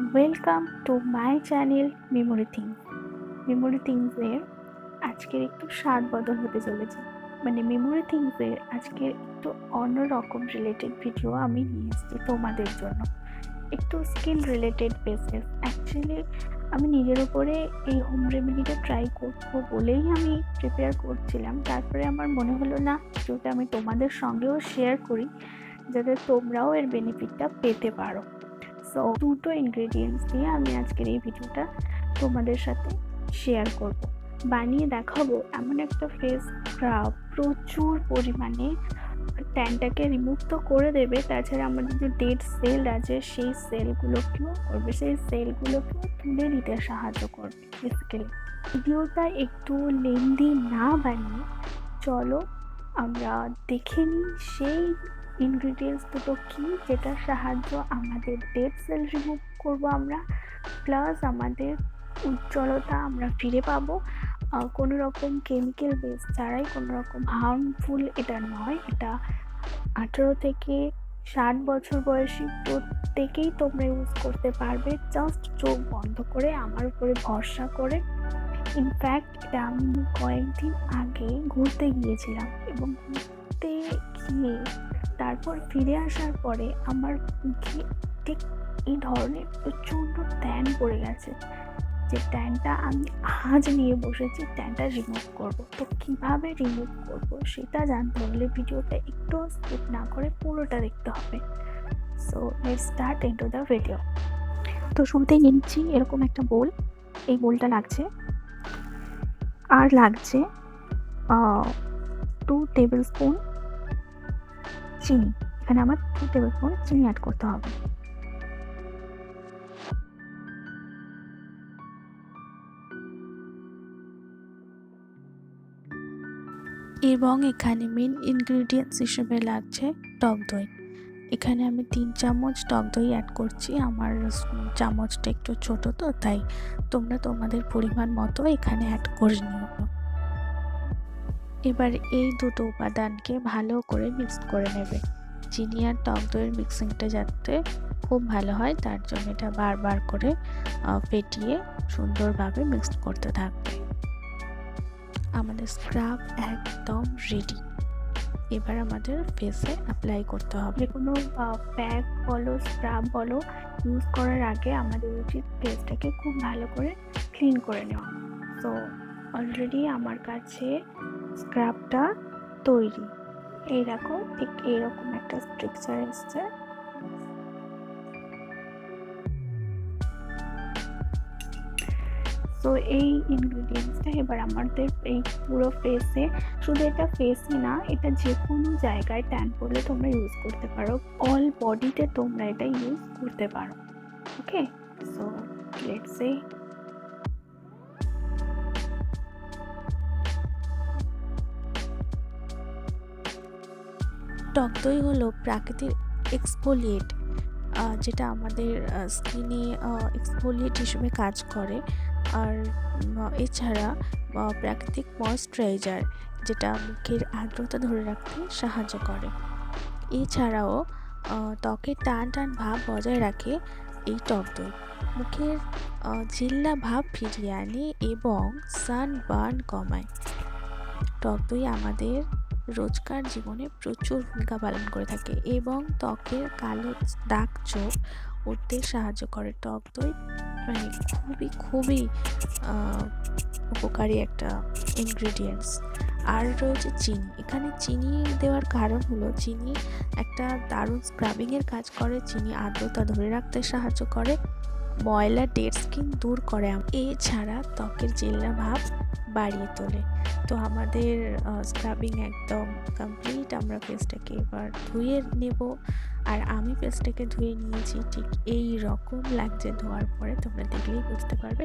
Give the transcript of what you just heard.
Welcome to my channel memory things memory থিংসের আজকের একটু স্বাদ বদল হতে চলেছে। মানে মেমোরি থিংসের আজকের একটু অন্যরকম রিলেটেড ভিডিও আমি নিয়ে এসেছি তোমাদের জন্য। একটু স্কিল রিলেটেড বেসেস অ্যাকচুয়ালি আমি নিজের উপরে এই হোম রেমেডিটা ট্রাই করব বলেই আমি প্রিপেয়ার করছিলাম। তারপরে আমার মনে হলো, না যেটা আমি তোমাদের সঙ্গেও শেয়ার করি, যাতে তোমরাও এর বেনিফিটটা পেতে পারো। সো দুটো ইনগ্রেডিয়েন্টস দিয়ে আমি আজকের এই ভিডিওটা তোমাদের সাথে শেয়ার করব। বানিয়ে দেখাবো এমন একটা ফেস স্ক্রাব প্রচুর পরিমাণে ট্যানটাকে রিমুভ তো করে দেবে, তাছাড়া আমাদের যে ডেড সেল আছে, সেই সেলগুলোকেও করবে, সেই সেলগুলোকেও তুলে নিতে সাহায্য করবে বেসিক্যালি ভিডিওটা একটু লেন্দি না বানিয়ে, চলো আমরা দেখে নিই সেই ইনগ্রিডিয়েন্টস দুটো কী? যেটার সাহায্য আমাদের ডেড সেল রিমুভ করব আমরা প্লাস আমাদের উজ্জ্বলতা আমরা ফিরে পাবো। কোনো রকম কেমিক্যাল বেস ছাড়াই কোনো রকম হার্মফুল এটা নয়, এটা আঠেরো থেকে ষাট বছর বয়সী প্রত্যেকেই তোমরা ইউজ করতে পারবে। জাস্ট চোখ বন্ধ করে আমার উপরে ভরসা করে। ইনফ্যাক্ট এটা আমি কয়েকদিন আগে ঘুরতে গিয়েছিলাম এবং ঘুরতে গিয়ে তারপর ফিরে আসার পরে আমার মুখে ঠিক এই ধরনের প্রচণ্ড ট্যান পড়ে গেছে। যে ট্যানটা আমি আজ নিয়ে বসেছি ট্যানটা রিমুভ করব। তো কীভাবে রিমুভ করব সেটা জানতে হলে ভিডিওটা একটু স্কিপ না করে পুরোটা দেখতে হবে। So let start into the video তো শুরুতেই নিচ্ছি এরকম একটা বোল। এই বোলটা লাগছে। আর লাগছে টু টেবিল স্পুন চিনি। এখানে আমার টু টেবিল স্পুন চিনি অ্যাড করতে হবে। এবং এখানে মেন ইনগ্রিডিয়েন্টস হিসেবে লাগছে টক দই। এখানে আমি তিন চামচ টক দই অ্যাড করছি। আমার চামচটা একটু ছোট তো, তাই তোমরা তোমাদের পরিমাণ মতো এখানে অ্যাড করে নিও। এবার এই দুটো উপাদানকে ভালো করে মিক্স করে নেবে। চিনি আর টক দইয়ের মিক্সিংটা যাতে খুব ভালো হয়, তার জন্য এটা বারবার করে ফেটিয়ে সুন্দরভাবে মিক্সড করতে থাকবে। আমাদের স্ক্রাব একদম রেডি এবার আমাদের ফেসে অ্যাপ্লাই করতে হবে। যে কোনো প্যাক বলো স্ক্রাব বলো ইউজ করার আগে আমাদের উচিত ফেসটাকে খুব ভালো করে ক্লিন করে নেওয়া। তো অলরেডি আমার কাছে স্ক্রাবটা তৈরি। এই দেখো, ঠিক এইরকম একটা স্ট্রিকচার এসছে। তো এই ইনগ্রিডিয়েন্টসটা এবার আমাদের এই পুরো ফেসে শুধু এটা ফেসই না, এটা যে কোনো জায়গায় ট্যান করলে তোমরা ইউজ করতে পারো। অল বডিতে তোমরা এটা ইউজ করতে পারো। ওকে সো লেটস সে টক দই হলো প্রাকৃতিক এক্সফোলিয়েট যেটা আমাদের স্কিনে এক্সফোলিয়েট হিসেবে কাজ করে। আর এছাড়া প্রাকৃতিক ময়শ্চারাইজার যেটা মুখের আর্দ্রতা ধরে রাখতে সাহায্য করে। এছাড়াও ত্বকের টান টান ভাব বজায় রাখে এই টক দই। মুখের জিল্লা ভাব ফিরিয়ে আনে এবং সানবার্ন কমায়। টক দই আমাদের রোজকার জীবনে প্রচুর ভূমিকা পালন করে থাকে এবং ত্বকের কালো দাগ চোখ উঠতে সাহায্য করে। টক দই মানে খুবই খুবই উপকারী একটা ইনগ্রিডিয়েন্টস আর রয়েছে চিনি। এখানে চিনি দেওয়ার কারণ হলো, চিনি একটা দারুণ স্ক্রাবিংয়ের কাজ করে। চিনি আর্দ্রতা ধরে রাখতে সাহায্য করে। ময়লা ডেড স্কিন দূর করে এছাড়া ত্বকের জেল্লা ভাব বাড়িয়ে তোলে। তো আমাদের স্ক্রাবিং একদম কমপ্লিট আমরা ফেসটাকে এবার ধুয়ে নেব। আর আমি পেস্টটাকে ধুয়ে নিয়েছি, ঠিক এই রকম লাগছে ধোয়ার পরে, তোমরা দেখলেই বুঝতে পারবে।